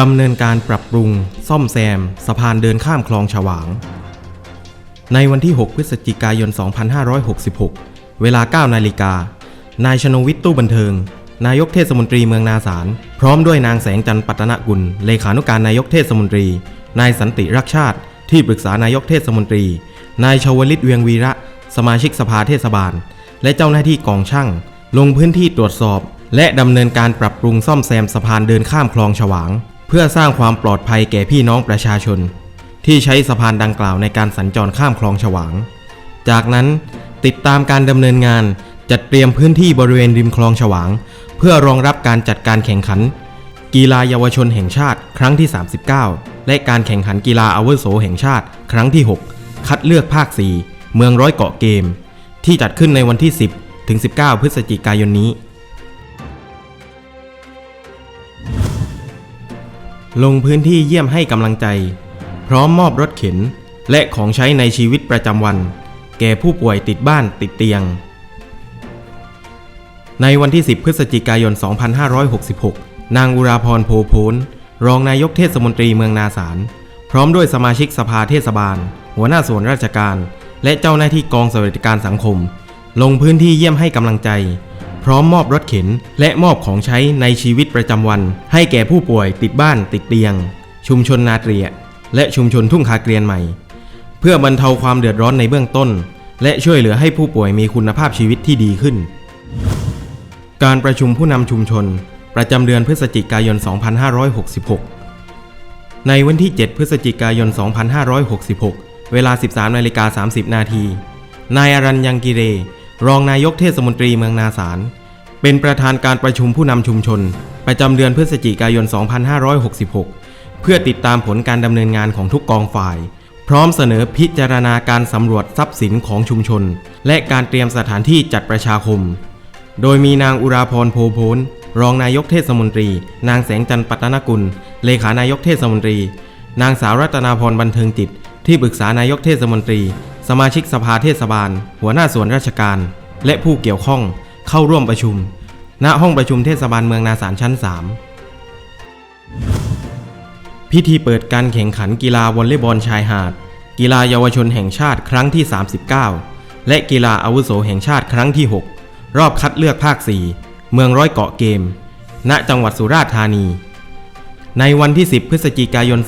ดำเนินการปรับปรุง ซ่อมแซม สะพานเดินข้ามคลองฉวาง ในวันที่ 6 พฤศจิกายน 2566 เวลา 9 นาฬิกา นายชนวิทย์ตู้บันเทิง นายกเทศมนตรีเมืองนาสาร พร้อมด้วยนางแสงจันทร์ปัตนกุล เลขานุการนายกเทศมนตรี นายสันติรักชาติ ที่ปรึกษานายกเทศมนตรี นายชวลิตเวียงวีระ สมาชิกสภาเทศบาล และเจ้าหน้าที่กองช่าง ลงพื้นที่ตรวจสอบและดำเนินการปรับปรุงซ่อมแซมสะพานเดินข้ามคลองฉวาง เพื่อสร้างความปลอดภัยแก่พี่น้องประชาชน ที่ใช้สะพานดังกล่าวในการสัญจรข้ามคลองฉวาง จากนั้นติดตามการดำเนินงานจัดเตรียมพื้นที่บริเวณริมคลองฉวาง เพื่อรองรับการจัดการแข่งขัน กีฬาเยาวชนแห่งชาติครั้งที่ 39 และการแข่งขันกีฬาอาวุโสแห่งชาติ ครั้งที่ 6 คัดเลือกภาค 4 เมืองร้อยเกาะเกม ที่จัดขึ้นในวันที่ 10 ถึง 19 พฤศจิกายนนี้ ลงพื้นที่เยี่ยมให้กำลังใจ พร้อมมอบรถเข็น และของใช้ในชีวิตประจำวัน แก่ผู้ป่วยติดบ้านติดเตียง ในวันที่ 10 พฤศจิกายน 2566 นางอุราพรโพโพนรองนายกเทศมนตรีเมืองนาสารพร้อมด้วยสมาชิกสภาเทศบาล หัวหน้าส่วนราชการ และเจ้าหน้าที่กองสวัสดิการสังคม ลงพื้นที่เยี่ยมให้กำลังใจ พร้อมมอบรถเข็น และมอบของใช้ในชีวิตประจำวัน ให้แก่ผู้ป่วยติดบ้านติดเตียง ชุมชนนาเตรีย และชุมชนทุ่งคาเกรียนใหม่ เพื่อบรรเทาความเดือดร้อนในเบื้องต้น และช่วยเหลือให้ผู้ป่วยมีคุณภาพชีวิตที่ดีขึ้น การประชุมผู้นำชุมชน ประจำเดือนพฤศจิกายน 2566 ในวันที่ 7 พฤศจิกายน 2566 เวลา 13นาฬิกา30 นาทีนายอรัญยังกิเร รองนายกเทศมนตรีเมืองนาสาร เป็นประธานการประชุมผู้นำชุมชน ประจำเดือนพฤศจิกายน 2566 เพื่อติดตามผลการดำเนินงานของทุกกองฝ่าย พร้อมเสนอพิจารณาการสำรวจทรัพย์สินของชุมชน และการเตรียมสถานที่จัดประชาคม โดยมีนางอุราพรโพโพนรองนายกเทศมนตรี นางแสงจันทร์ปัตนกุล เลขานายกเทศมนตรี นางสาวรัตนาพรบันเทิงจิต ที่ปรึกษานายกเทศมนตรี สมาชิกสภาเทศบาล หัวหน้าส่วนราชการ และผู้เกี่ยวข้องเข้าร่วมประชุม ณห้องประชุมเทศบาลเมืองนาสารชั้น 3 พิธีเปิดการแข่งขันกีฬาวอลเลย์บอลชายหาด กีฬาเยาวชนแห่งชาติครั้งที่ 39 และกีฬาอาวุโสแห่งชาติครั้งที่ 6 รอบคัดเลือกภาค 4 เมืองร้อยเกาะเกม ณจังหวัดสุราษฎร์ธานี ในวันที่ 10 พฤศจิกายน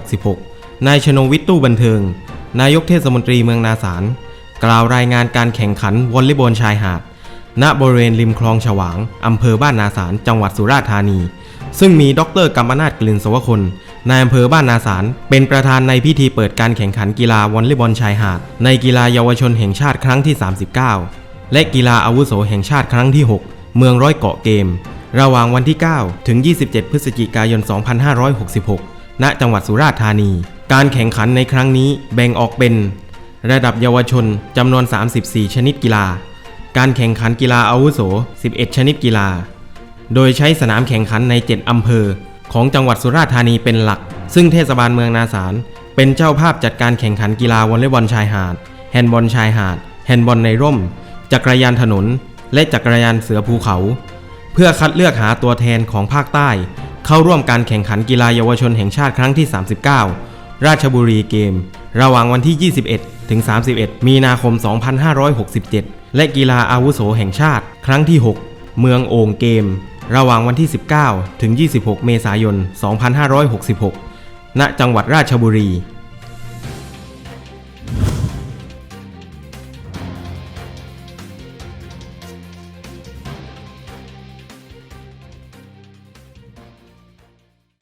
2566 นายชนวิทย์ตู้บันเทิง นายกเทศมนตรีเมืองนาสารกล่าวรายงานการแข่งขันวอลเลย์บอลชายหาด ณบริเวณริมคลองฉวางอำเภอบ้านนาสารจังหวัดสุราษฎร์ธานี ซึ่งมีดรกัมปนาตกลิ่นสวคนนายอำเภอบ้านนาสารเป็นประธานในพิธีเปิดการแข่งขันกีฬาวอลเลย์บอลชายหาด ในกีฬาเยาวชนแห่งชาติครั้งที่ 39 และกีฬาอาวุโสแห่งชาติครั้งที่ 6 เมืองร้อยเกาะเกม ระหว่างวันที่ 9 ถึง 27 พฤศจิกายน 2566 ณ จังหวัดสุราษฎร์ธานี การแข่งขันในครั้งนี้แบ่งออกเป็น ระดับเยาวชนจำนวน 34 ชนิดกีฬา การแข่งขันกีฬาอาวุโส 11 ชนิดกีฬา โดยใช้สนามแข่งขันใน 7 อำเภอ ของจังหวัดสุราษฎร์ธานีเป็นหลัก ซึ่งเทศบาลเมืองนาสารเป็นเจ้าภาพจัดการแข่งขันกีฬาวอลเลย์บอลชายหาด แฮนด์บอลชายหาด แฮนด์บอลในร่ม จักรยานถนน และจักรยานเสือภูเขา เพื่อคัดเลือกหาตัวแทนของภาคใต้ เข้าร่วมการแข่งขันกีฬาเยาวชนแห่งชาติครั้งที่ 39 ราชบุรีเกม ระหว่างวันที่ 21 ถึง 31 มีนาคม 2567 และกีฬาอาวุโสแห่งชาติ ครั้งที่ 6 เมืองโอ่งเกม ระหว่างวันที่ 19 ถึง 26 เมษายน 2566 ณ จังหวัดราชบุรี